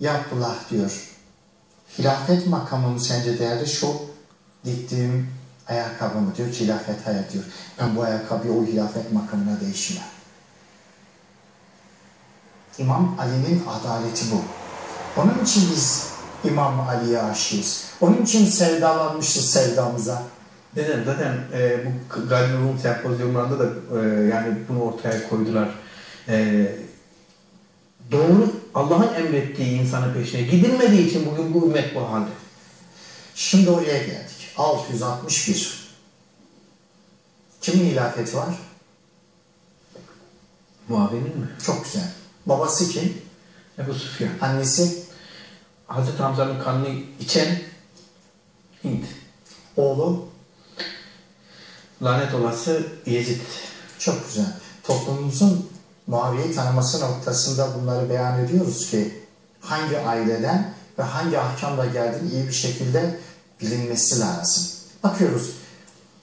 Ya Abdullah diyor. Hilafet makamı mı sence değerli? Şu diktiğim ayakkabı mı diyor. Hilafet hayat diyor. Ben bu ayakkabıyı o hilafet makamına değişmem. İmam Ali'nin adaleti bu. Onun için biz İmam Ali'ye aşığız. Onun için sevdalanmışız sevdamıza. Neden? Zaten e, bu Galil Rum sempozyumlarında da e, yani bunu ortaya koydular. E, doğru Allah'ın emrettiği insanın peşine gidilmediği için bugün bu ümmet bu halde. Şimdi oraya geldik. 661. Kimin hilafeti var? Muaviye'nin mi? Çok güzel. Babası kim? Ebu Süfyan. Annesi? Hazreti Hamza'nın kanını içen Hint. Oğlu? Lanet olası Yezid. Çok güzel. Toplumumuzun Muaviye'yi tanıması noktasında bunları beyan ediyoruz ki hangi aileden ve hangi ahkamla geldiğini iyi bir şekilde bilinmesi lazım. Bakıyoruz.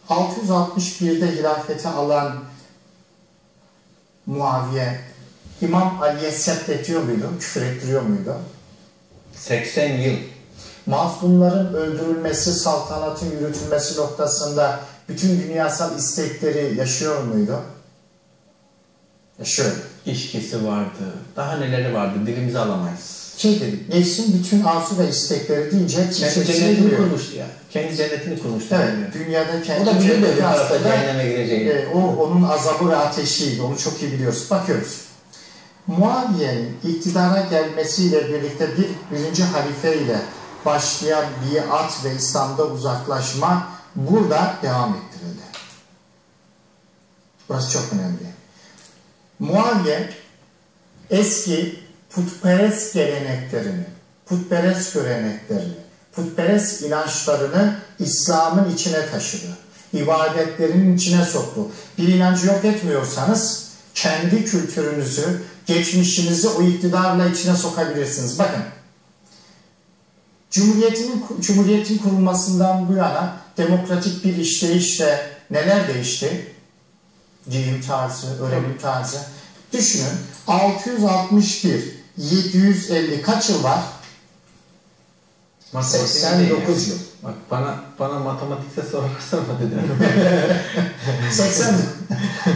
661'de hilafeti alan Muaviye İmam Ali'ye sept muydu? Küfür ettiriyor muydu? 80 yıl. Mazlumların öldürülmesi, saltanatın yürütülmesi noktasında bütün dünyasal istekleri yaşıyor muydu? Yaşıyor. İşkisi vardı. Daha neleri vardı dilimize alamayız. Şey dedik, nefsin bütün arzu ve istekleri deyince Kendi içerisine cennetini giriyor. kurmuştu ya. Kendi cennetini kurmuştu. Evet, yani. dünyada kendi O da biliyor cenneti aslında, cehenneme gireceğini. e, o onun azabı ve ateşiydi. Onu çok iyi biliyoruz. Bakıyoruz. Muaviye'nin iktidara gelmesiyle birlikte bir birinci halife ile başlayan biat ve İslam'da uzaklaşma burada devam ettirildi. Burası çok önemli. Muaviye eski putperest geleneklerini, putperest göreneklerini, putperest inançlarını İslam'ın içine taşıdı. İbadetlerinin içine soktu. Bir inancı yok etmiyorsanız kendi kültürünüzü, geçmişinizi o iktidarla içine sokabilirsiniz. Bakın, Cumhuriyetin, Cumhuriyetin kurulmasından bu yana demokratik bir işleyişle neler değişti? Giyim tarzı, öğrenim tarzı. Düşünün 661, 750 kaç yıl var? Matematik 89 değil yıl. Bak bana bana matematikte sorarsan dedi. 80,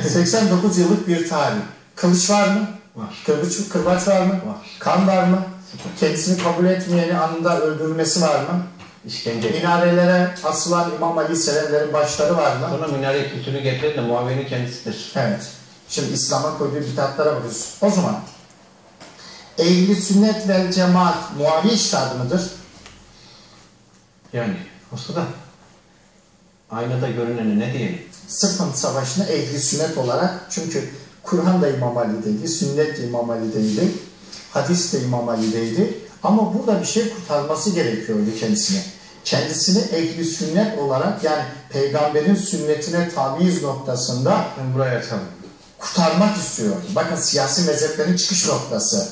89 yıllık bir tarih. Kılıç var mı? Var. Kılıç, kırbaç var mı? Var. Kan var mı? Süper. Kendisini kabul etmeyeni anında öldürülmesi var mı? İşkence. Minarelere asılan İmam Ali sevenlerin başları var mı? Sonra minare kültürü getiren de Muaviye'nin kendisidir. Evet. Şimdi İslam'a koyduğu bidatlara bakıyoruz. O zaman ehli sünnet vel cemaat muavi iştadı mıdır? Yani olsa da aynada görüneni ne diyelim? Sıfın Savaşı'nı ehli sünnet olarak çünkü Kur'an da İmam Ali'deydi, sünnet de İmam Ali'deydi, hadis de İmam Ali'deydi. Ama burada bir şey kurtarması gerekiyordu kendisine. Kendisini ehli sünnet olarak yani peygamberin sünnetine tabiiz noktasında buraya açalım. kurtarmak istiyordu. Bakın siyasi mezheplerin çıkış noktası.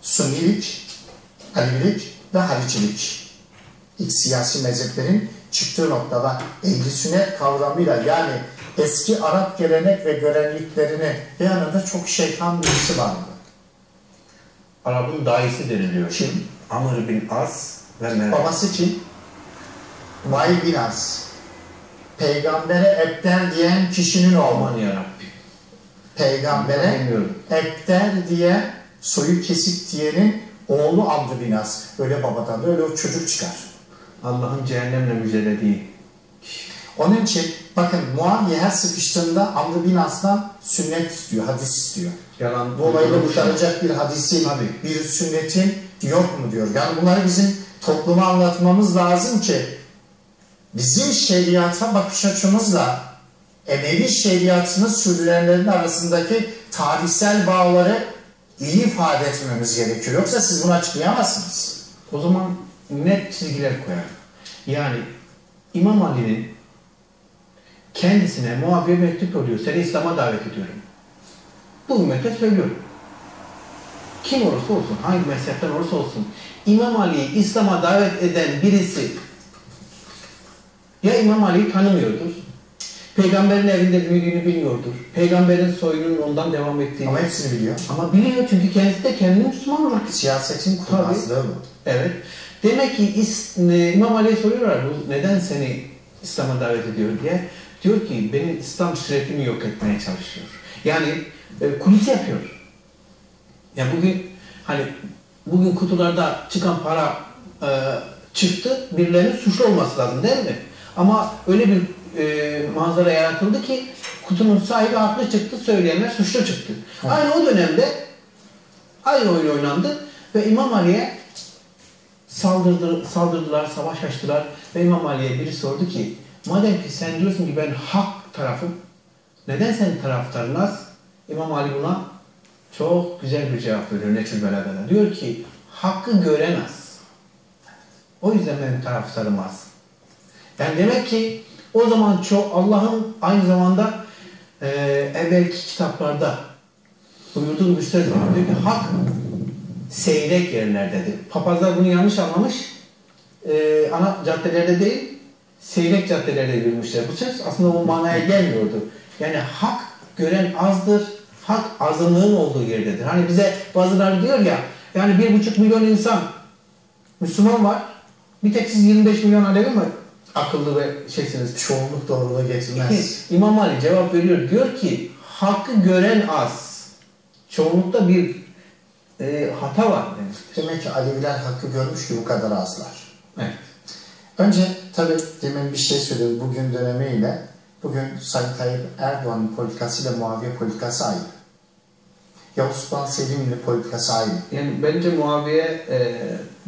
Sunnilik, Alevilik ve Halicilik. İlk siyasi mezheplerin çıktığı noktada ehli sünnet kavramıyla yani eski Arap gelenek ve görenliklerini ve yanında çok şeytan birisi vardı. Arap'ın daisi deniliyor. Kim? Amr bin As ve. Babası kim? Vay bin As. Peygambere Ebder diyen kişinin yarabbim. Peygambere. Ebder diye soyu kesik diyenin oğlu Amr bin As. Öyle babadan da öyle o çocuk çıkar. Allah'ın cehennemle müjdelediği. Onun için bakın Muaviye her sıkıştığında Amr bin As'tan sünnet istiyor, hadis istiyor. Yalan. Bu olayla kurtaracak bir hadisi, Tabii. bir sünnetin yok mu diyor. Yani bunları bizim topluma anlatmamız lazım ki bizim şeriata bakış açımızla Emevi şeriatını sürdürenlerin arasındaki tarihsel bağları iyi ifade etmemiz gerekiyor. Yoksa siz bunu açıklayamazsınız. O zaman net çizgiler koyar. Yani İmam Ali'nin kendisine Muaviye mektup oluyor. Seni İslam'a davet ediyorum. Bu ümmete söylüyorum. Kim olursa olsun, hangi mezhepten olursa olsun İmam Ali'yi İslam'a davet eden birisi ya İmam Ali'yi tanımıyordur Peygamberin evinde büyüdüğünü bilmiyordur. Peygamberin soyunun ondan devam ettiğini. Ama Ama, hepsini biliyor. biliyor çünkü kendisi de kendini Müslüman olarak Siyasetin kurnazlığı bu. Evet. Demek ki İmam Ali'ye soruyorlar bu neden seni İslam'a davet ediyor diye. Diyor ki benim İslam sürekli yok etmeye çalışıyor. Yani e, kulis yapıyor. Ya bugün hani bugün kutularda çıkan para e, çıktı. Birilerinin suçlu olması lazım değil mi? Ama öyle bir e, manzara yaratıldı ki kutunun sahibi haklı çıktı, söyleyenler suçlu çıktı. Evet. Aynı o dönemde aynı oyun oynandı ve İmam Ali'ye saldırdı, saldırdılar, savaş açtılar ve İmam Ali'ye biri sordu ki madem ki sen diyorsun ki ben hak tarafım neden senin taraftarın az? İmam Ali buna çok güzel bir cevap veriyor Neçül Belaga'da. Diyor ki hakkı göremez. O yüzden benim taraftarım az. Yani demek ki o zaman çok Allah'ın aynı zamanda e, evvelki kitaplarda buyurduğu bir söz var. Diyor ki hak seyrek yerlerdedir. Papazlar bunu yanlış anlamış. E, ana caddelerde değil, seyrek caddelerde yürümüşler. Bu söz aslında o manaya gelmiyordu. Yani hak gören azdır, hak azınlığın olduğu yerdedir. Hani bize bazıları diyor ya, yani bir buçuk milyon insan Müslüman var, bir tek siz 25 milyon Alevi mi akıllı ve şeysiniz? Çoğunluk doğruluğu getirmez. İmam Ali cevap veriyor. Diyor ki hakkı gören az. Çoğunlukta bir e, hata var demiş. Demek ki Aleviler hakkı görmüş ki bu kadar azlar. Evet. Önce tabii demin bir şey söyledim bugün dönemiyle. Bugün Sayın Tayyip Erdoğan'ın politikasıyla Muaviye politikası aynı. Yavuz Sultan Selim'in politikası aynı. Yani bence Muaviye e,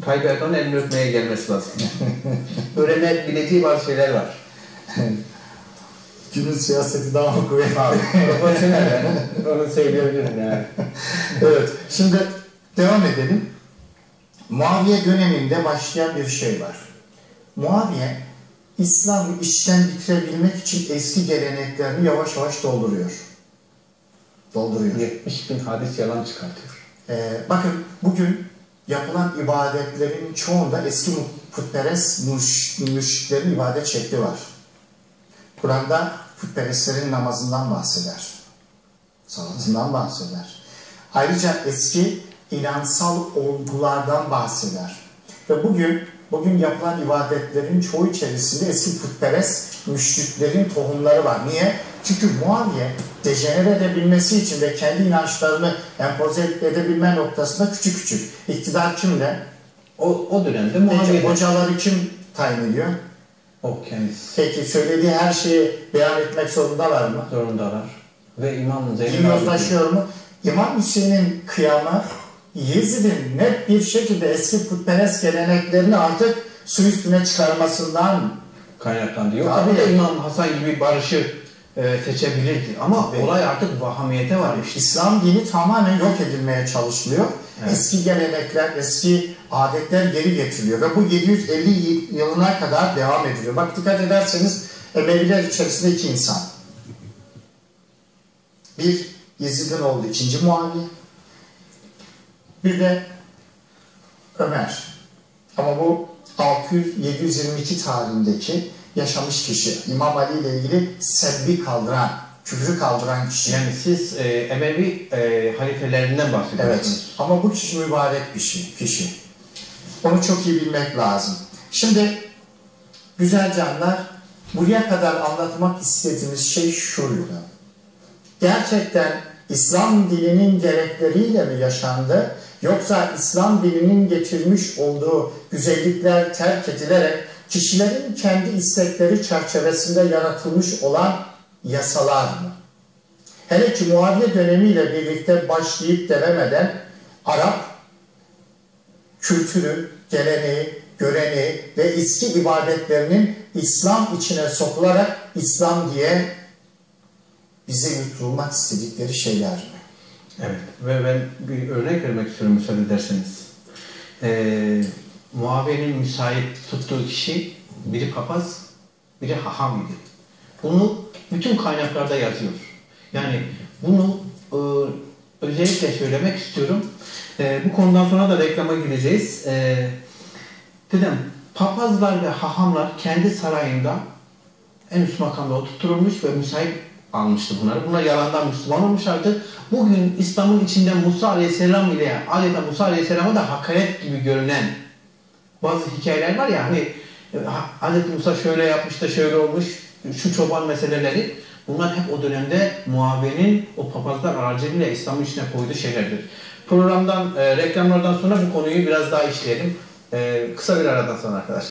Tayyip Erdoğan'ın elini öpmeye gelmesi lazım. Öğrenebileceği bazı şeyler var. Günün siyaseti daha mı kuvvetli abi? Profesyonel yani. Onu söyleyebilirim yani. evet. Şimdi devam edelim. Muaviye döneminde başlayan bir şey var. Muaviye İslam'ı içten bitirebilmek için eski geleneklerini yavaş yavaş dolduruyor. Dolduruyor. 70 bin hadis yalan çıkartıyor. Ee, bakın bugün yapılan ibadetlerin çoğunda eski putperest müş, müşriklerin ibadet şekli var. Kur'an'da putperestlerin namazından bahseder. Salatından bahseder. Ayrıca eski inansal olgulardan bahseder. Ve bugün bugün yapılan ibadetlerin çoğu içerisinde eski putperest müşriklerin tohumları var. Niye? Çünkü Muaviye dejenere edebilmesi için ve kendi inançlarını empoze edebilme noktasında küçük küçük. İktidar kimle? O, o dönemde Muaviye hocaları kim tayin ediyor? o kendisi Peki söylediği her şeyi beyan etmek zorundalar mı? zorundalar. Ve İmam Zeynep Din yozlaşıyor mu? İmam Hüseyin'in kıyamı Yezid'in net bir şekilde eski putperest geleneklerini artık su üstüne çıkarmasından kaynaklandı. Yok Tabii. de İmam Hasan gibi barışı e, seçebilirdi. Ama Tabii. olay artık vahamiyete varmış. İslam dini tamamen yok edilmeye çalışılıyor. Evet. Eski gelenekler, eski adetler geri getiriliyor ve bu 750 yılına kadar devam ediliyor. Bak dikkat ederseniz Emeviler içerisinde iki insan. Bir Yezid'in oğlu ikinci Muaviye. Bir de Ömer. Ama bu 600-722 tarihindeki yaşamış kişi. İmam Ali ile ilgili sebbi kaldıran, küfrü kaldıran kişi. Yani siz e, Emevi e, halifelerinden Evet. bahsediyorsunuz. Ama bu kişi mübarek bir şey, kişi. Onu çok iyi bilmek lazım. Şimdi güzel canlar buraya kadar anlatmak istediğimiz şey şuydu. Gerçekten İslam dininin gerekleriyle mi yaşandı? Yoksa İslam dininin getirmiş olduğu güzellikler terk edilerek kişilerin kendi istekleri çerçevesinde yaratılmış olan yasalar mı? Hele ki Muaviye dönemiyle birlikte başlayıp denemeden Arap kültürü, geleneği, göreneği ve eski ibadetlerinin İslam içine sokularak İslam diye bize yutturulmak istedikleri şeyler mi? Evet. Ve ben bir örnek vermek istiyorum müsaade ederseniz. E, Muaviye'nin müsait tuttuğu kişi biri papaz, biri haham idi. Bunu bütün kaynaklarda yazıyor. Yani bunu e, özellikle söylemek istiyorum. E, bu konudan sonra da reklama gireceğiz. E, dedim papazlar ve hahamlar kendi sarayında en üst makamda oturtulmuş ve müsait almıştı bunları. Bunlar yalandan Müslüman olmuşlardı. Bugün İslam'ın içinde Musa Aleyhisselam ile adeta Musa Aleyhisselam'a da hakaret gibi görünen bazı hikayeler var ya hani e, Hz. Musa şöyle yapmış da şöyle olmuş şu çoban meseleleri bunlar hep o dönemde Muaviye'nin o papazlar aracılığıyla İslam'ın içine koyduğu şeylerdir. Programdan, e, reklamlardan sonra bu konuyu biraz daha işleyelim. E, kısa bir aradan sonra arkadaşlar.